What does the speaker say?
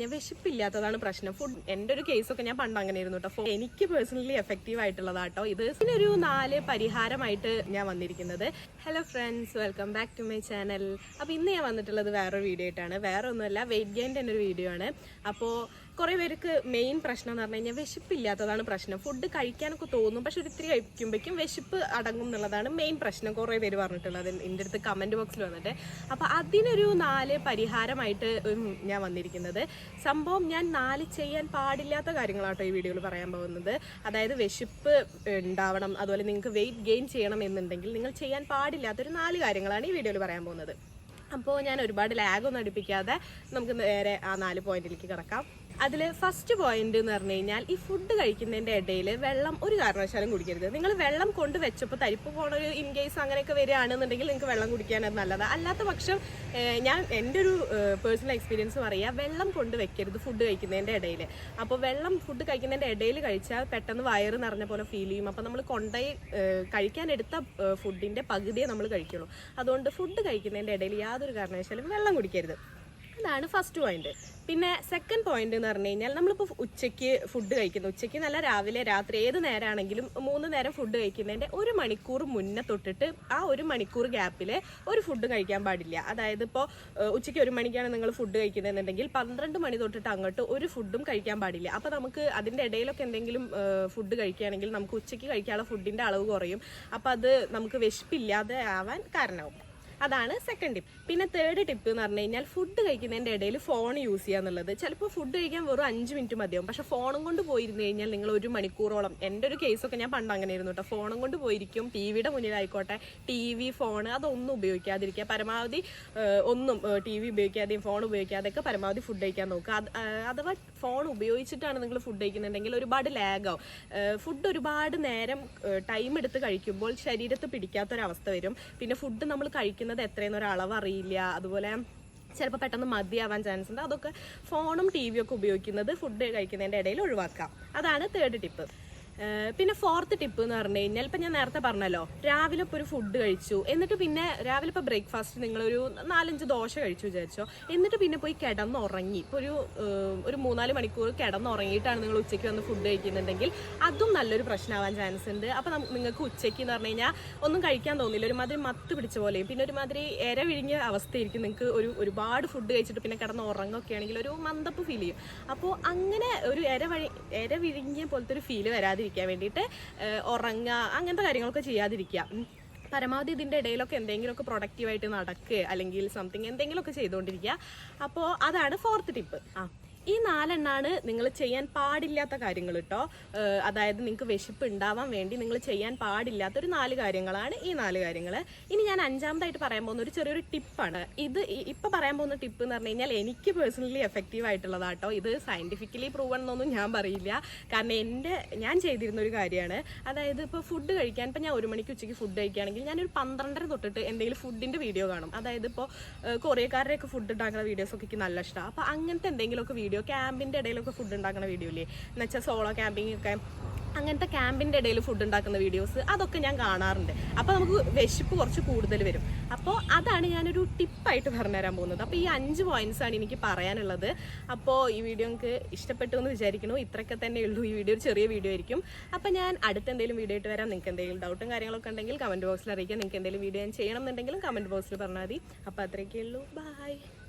ഞാൻ വിശപ്പില്ലാത്തതാണ് പ്രശ്നം. ഫുഡ് എന്റെ ഒരു കേസൊക്കെ ഞാൻ പണ്ട് അങ്ങനെ ആയിരുന്നു കേട്ടോ എനിക്ക് പേഴ്സണലി എഫക്റ്റീവ് ആയിട്ടുള്ളതാട്ടോ ഇത് ഇതിനൊരു നാല് പരിഹാരമായിട്ട് ഞാൻ വന്നിരിക്കുന്നത്. Hello friends welcome back to my channel അപ്പോൾ ഇന്ന് ഞാൻ വന്നിട്ടുള്ളത് വേറൊരു വീഡിയോ ആയിട്ടാണ്. വേറെ ഒന്നുമല്ല വെയിറ്റ് ഗെയിന്റെ തന്നെ ഒരു വീഡിയോ ആണ്. അപ്പോൾ കുറേ പേർക്ക് മെയിൻ പ്രശ്നം എന്ന് പറഞ്ഞു കഴിഞ്ഞാൽ വിശപ്പില്ലാത്തതാണ് പ്രശ്നം. ഫുഡ് കഴിക്കാനൊക്കെ തോന്നും പക്ഷെ ഒരു ഇത്തിരി കഴിക്കുമ്പോഴേക്കും വിശപ്പ് അടങ്ങും എന്നുള്ളതാണ് മെയിൻ പ്രശ്നം കുറേ പേര് പറഞ്ഞിട്ടുള്ളത്. എന്റെ അടുത്ത് കമന്റ് ബോക്സിൽ വന്നിട്ട്. അപ്പോൾ അതിനൊരു നാല് പരിഹാരമായിട്ട് ഞാൻ വന്നിരിക്കുന്നത്. സംഭവം ഞാൻ നാല് ചെയ്യാൻ പാടില്ലാത്ത കാര്യങ്ങളാട്ടോ ഈ വീഡിയോയിൽ പറയാൻ പോകുന്നത്. അതായത് വിശപ്പ് ഉണ്ടാവണം അതുപോലെ നിങ്ങൾക്ക് വെയിറ്റ് ഗെയിൻ ചെയ്യണം എന്നുണ്ടെങ്കിൽ നിങ്ങൾ ചെയ്യാൻ പാടില്ലാത്തൊരു നാല് കാര്യങ്ങളാണ് ഈ വീഡിയോയിൽ പറയാൻ പോകുന്നത്. അപ്പോൾ ഞാൻ ഒരുപാട് ലാഗ് ഒന്നും അടുപ്പിക്കാതെ നമുക്ക് നേരെ ആ നാല് പോയിന്റിലേക്ക് കിടക്കാം. അതിൽ ഫസ്റ്റ് പോയിന്റ് എന്ന് പറഞ്ഞു കഴിഞ്ഞാൽ ഈ ഫുഡ് കഴിക്കുന്നതിന്റെ ഇടയിൽ വെള്ളം ഒരു കാരണവശാലും കുടിക്കരുത്. നിങ്ങൾ വെള്ളം കൊണ്ട് വെച്ചപ്പോൾ തരിപ്പ് പോണ ഒരു ഇൻ കേസ് അങ്ങനെയൊക്കെ വരികയാണെന്നുണ്ടെങ്കിൽ നിങ്ങൾക്ക് വെള്ളം കുടിക്കാൻ നല്ലതാണ് അല്ലാത്ത പക്ഷം ഞാൻ എന്റെ ഒരു പേഴ്സണൽ എക്സ്പീരിയൻസ് പറയുക വെള്ളം കൊണ്ട് വെക്കരുത് ഫുഡ് കഴിക്കുന്നതിന്റെ ഇടയിൽ അപ്പോൾ വെള്ളം ഫുഡ് കഴിക്കുന്നതിന്റെ ഇടയിൽ കഴിച്ചാൽ പെട്ടെന്ന് വയറ് നിറഞ്ഞ പോലെ ഫീൽ ചെയ്യും. അപ്പോൾ നമ്മൾ കൊണ്ടുപോയി കഴിക്കാനെടുത്ത ഫുഡിന്റെ പകുതിയെ നമ്മൾ കഴിക്കുള്ളൂ. അതുകൊണ്ട് ഫുഡ് കഴിക്കുന്നതിന്റെ ഇടയിൽ യാതൊരു കാരണവശാലും വെള്ളം കുടിക്കരുത്. അതാണ് ഫസ്റ്റ് പോയിന്റ് പിന്നെ സെക്കൻഡ് പോയിന്റ് എന്ന് പറഞ്ഞു കഴിഞ്ഞാൽ നമ്മളിപ്പോൾ ഉച്ചയ്ക്ക് ഫുഡ് കഴിക്കുന്നു. ഉച്ചയ്ക്ക് നല്ല രാവിലെ രാത്രി ഏത് നേരമാണെങ്കിലും മൂന്ന് നേരം ഫുഡ് കഴിക്കുന്നതിന്റെ ഒരു മണിക്കൂർ മുന്നേ തൊട്ടിട്ട് ആ ഒരു മണിക്കൂർ ഗ്യാപ്പിൽ ഒരു ഫുഡ് കഴിക്കാൻ പാടില്ല. അതായത് ഇപ്പോൾ ഉച്ചയ്ക്ക് ഒരു മണിക്കാണ് നിങ്ങൾ ഫുഡ് കഴിക്കുന്നതെന്നുണ്ടെങ്കിൽ പന്ത്രണ്ട് മണി തൊട്ടിട്ട് അങ്ങോട്ട് ഒരു ഫുഡും കഴിക്കാൻ പാടില്ല. അപ്പോൾ നമുക്ക് അതിന്റെ ഇടയിലൊക്കെ എന്തെങ്കിലും ഫുഡ് കഴിക്കുകയാണെങ്കിൽ നമുക്ക് ഉച്ചയ്ക്ക് കഴിക്കാനുള്ള ഫുഡിന്റെ അളവ് കുറയും. അപ്പോൾ അത് നമുക്ക് വിശപ്പില്ലാതെ ആവാൻ കാരണമാവും അതാണ് സെക്കൻഡ് ടിപ്പ് പിന്നെ തേർഡ് ടിപ്പ് എന്ന് പറഞ്ഞു കഴിഞ്ഞാൽ ഫുഡ് കഴിക്കുന്നതിന്റെ ഇടയിൽ ഫോൺ യൂസ് ചെയ്യുക എന്നുള്ളത്. ചിലപ്പോൾ ഫുഡ് കഴിക്കാൻ വെറും അഞ്ച് മിനിറ്റ് മതിയാവും. പക്ഷെ ഫോണും കൊണ്ട് പോയിരുന്നു കഴിഞ്ഞാൽ നിങ്ങൾ ഒരു മണിക്കൂറോളം. എന്റെ ഒരു കേസൊക്കെ ഞാൻ പണ്ട് അങ്ങനെ ആയിരുന്നു കേട്ടോ ഫോണും കൊണ്ട് പോയിരിക്കും. ടി വിയുടെ മുന്നിലായിക്കോട്ടെ. ടി വി ഫോൺ അതൊന്നും ഉപയോഗിക്കാതിരിക്കുക. പരമാവധി ഒന്നും ടി വി ഉപയോഗിക്കാതെയും ഫോൺ ഉപയോഗിക്കാതെയൊക്കെ പരമാവധി ഫുഡ് കഴിക്കാൻ നോക്കുക. അത് അഥവാ ഫോൺ ഉപയോഗിച്ചിട്ടാണ് നിങ്ങൾ ഫുഡ് കഴിക്കുന്നുണ്ടെങ്കിൽ ഒരുപാട് ലാഗാവും ഫുഡ് ഒരുപാട് നേരം ടൈം എടുത്ത് കഴിക്കുമ്പോൾ ശരീരത്ത് പിടിക്കാത്തൊരവസ്ഥ വരും. പിന്നെ ഫുഡ് നമ്മൾ കഴിക്കുന്നത് എത്രയെന്ന് ഒരളവ് അറിയില്ല അതുപോലെ ചിലപ്പോൾ പെട്ടെന്ന് മതിയാവാൻ ചാൻസ് ഉണ്ട്. അതൊക്കെ ഫോണും ടി ഒക്കെ ഉപയോഗിക്കുന്നത് ഫുഡ് കഴിക്കുന്നതിന്റെ ഇടയിൽ ഒഴിവാക്കാം. അതാണ് തേർഡ് ടിപ്പ് പിന്നെ ഫോർത്ത് ടിപ്പ് എന്ന് പറഞ്ഞു കഴിഞ്ഞാൽ ഇപ്പം ഞാൻ നേരത്തെ പറഞ്ഞല്ലോ രാവിലെ ഇപ്പോൾ ഒരു ഫുഡ് കഴിച്ചു. എന്നിട്ട് പിന്നെ രാവിലെ ഇപ്പോൾ ബ്രേക്ക്ഫാസ്റ്റ് നിങ്ങളൊരു നാലഞ്ച് ദോശ കഴിച്ചു വിചാരിച്ചോ. എന്നിട്ട് പിന്നെ പോയി കിടന്നുറങ്ങി. ഇപ്പോൾ ഒരു ഒരു മൂന്നാൽ മണിക്കൂർ കിടന്നുറങ്ങിയിട്ടാണ് നിങ്ങൾ ഉച്ചയ്ക്ക് വന്ന് ഫുഡ് കഴിക്കുന്നുണ്ടെങ്കിൽ അതും നല്ലൊരു പ്രശ്നമാവാൻ ചാൻസ് ഉണ്ട്. അപ്പോൾ നിങ്ങൾക്ക് ഉച്ചയ്ക്ക് എന്ന് പറഞ്ഞു കഴിഞ്ഞാൽ ഒന്നും കഴിക്കാൻ തോന്നില്ല. ഒരുമാതിരി മത്ത് പിടിച്ച പോലെയും പിന്നെ ഒരുമാതിരി എര വിഴിഞ്ഞ അവസ്ഥയായിരിക്കും നിങ്ങൾക്ക് ഒരു ഒരുപാട് ഫുഡ് കഴിച്ചിട്ട് പിന്നെ കിടന്ന് ഉറങ്ങുകയൊക്കെ ആണെങ്കിൽ ഒരു മന്ദപ്പ് ഫീൽ ചെയ്യും. അപ്പോൾ അങ്ങനെ ഒരു എര വഴി എര വിഴിഞ്ഞ പോലത്തെ ഒരു ഫീൽ വരാതിരിക്കാൻ വേണ്ടിയിട്ട് ഉറങ്ങുക അങ്ങനത്തെ കാര്യങ്ങളൊക്കെ ചെയ്യാതിരിക്കുക. പരമാവധി ഇതിന്റെ ഇടയിലൊക്കെ എന്തെങ്കിലുമൊക്കെ പ്രൊഡക്റ്റീവായിട്ട് നടക്കുക അല്ലെങ്കിൽ സംതിങ് എന്തെങ്കിലുമൊക്കെ ചെയ്തുകൊണ്ടിരിക്കുക. അപ്പോൾ അതാണ് ഫോർത്ത് ടിപ്പ് ആ. ഈ നാലെണ്ണാണ് നിങ്ങൾ ചെയ്യാൻ പാടില്ലാത്ത കാര്യങ്ങൾ കേട്ടോ അതായത് നിങ്ങൾക്ക് വിശപ്പ് ഉണ്ടാവാൻ വേണ്ടി നിങ്ങൾ ചെയ്യാൻ പാടില്ലാത്ത ഒരു നാല് കാര്യങ്ങളാണ് ഈ നാല് കാര്യങ്ങൾ ഇനി ഞാൻ അഞ്ചാമതായിട്ട് പറയാൻ പോകുന്ന ഒരു ചെറിയൊരു ടിപ്പാണ്. ഇത് ഇപ്പം പറയാൻ പോകുന്ന ടിപ്പ് എന്ന് പറഞ്ഞു കഴിഞ്ഞാൽ എനിക്ക് പേഴ്സണലി എഫക്റ്റീവ് ആയിട്ടുള്ളതാട്ടോ ഇത് സയന്റിഫിക്കലി പ്രൂവൺ എന്നൊന്നും ഞാൻ പറയില്ല. കാരണം എന്റെ ഞാൻ ചെയ്തിരുന്ന ഒരു കാര്യമാണ്. അതായത് ഇപ്പോൾ ഫുഡ് കഴിക്കാൻ ഇപ്പം ഞാൻ ഒരു മണിക്ക് ഉച്ചയ്ക്ക് ഫുഡ് കഴിക്കുകയാണെങ്കിൽ ഞാനൊരു പന്ത്രണ്ടര തൊട്ടിട്ട് എന്തെങ്കിലും ഫുഡിന്റെ വീഡിയോ കാണും. അതായത് ഇപ്പോൾ കൊറിയക്കാരുടെയൊക്കെ ഫുഡ് ഉണ്ടാക്കുന്ന വീഡിയോസൊക്കെ എനിക്ക് നല്ല ഇഷ്ടമാണ് അപ്പോൾ അങ്ങനത്തെ എന്തെങ്കിലുമൊക്കെ വീഡിയോ ക്യാമ്പിന്റെ ഇടയിലൊക്കെ ഫുഡ് ഉണ്ടാക്കുന്ന വീഡിയോ ഇല്ലേ? എന്നുവെച്ചാൽ സോളോ ക്യാമ്പിംഗ് ഒക്കെ. അങ്ങനത്തെ ക്യാമ്പിന്റെ ഇടയിൽ ഫുഡ് ഉണ്ടാക്കുന്ന വീഡിയോസ് അതൊക്കെ ഞാൻ കാണാറുണ്ട്. അപ്പോൾ നമുക്ക് വിശപ്പ് കുറച്ച് കൂടുതൽ വരും. അപ്പോൾ അതാണ് ഞാനൊരു ടിപ്പായിട്ട് പറഞ്ഞുതരാൻ പോകുന്നത്. അപ്പോൾ ഈ അഞ്ച് പോയിന്റ്സാണ് എനിക്ക് പറയാനുള്ളത്. അപ്പോൾ ഈ വീഡിയോ നിങ്ങൾക്ക് ഇഷ്ടപ്പെട്ടു എന്ന് വിചാരിക്കുന്നു. ഇത്രയൊക്കെ തന്നെ ഉള്ളൂ. ഈ വീഡിയോ ഒരു ചെറിയ വീഡിയോ ആയിരിക്കും. അപ്പോൾ ഞാൻ അടുത്ത എന്തെങ്കിലും വീഡിയോ ആയിട്ട് വരാം. നിങ്ങൾക്ക് എന്തെങ്കിലും ഡൗട്ടും കാര്യങ്ങളൊക്കെ ഉണ്ടെങ്കിൽ കമന്റ് ബോക്സിൽ അറിയിക്കാം. നിങ്ങൾക്ക് എന്തെങ്കിലും വീഡിയോ ഞാൻ ചെയ്യണം എന്നുണ്ടെങ്കിലും കമന്റ് ബോക്സിൽ പറഞ്ഞാൽ മതി. അപ്പോൾ അത്രയൊക്കെ ഉള്ളൂ. ബൈ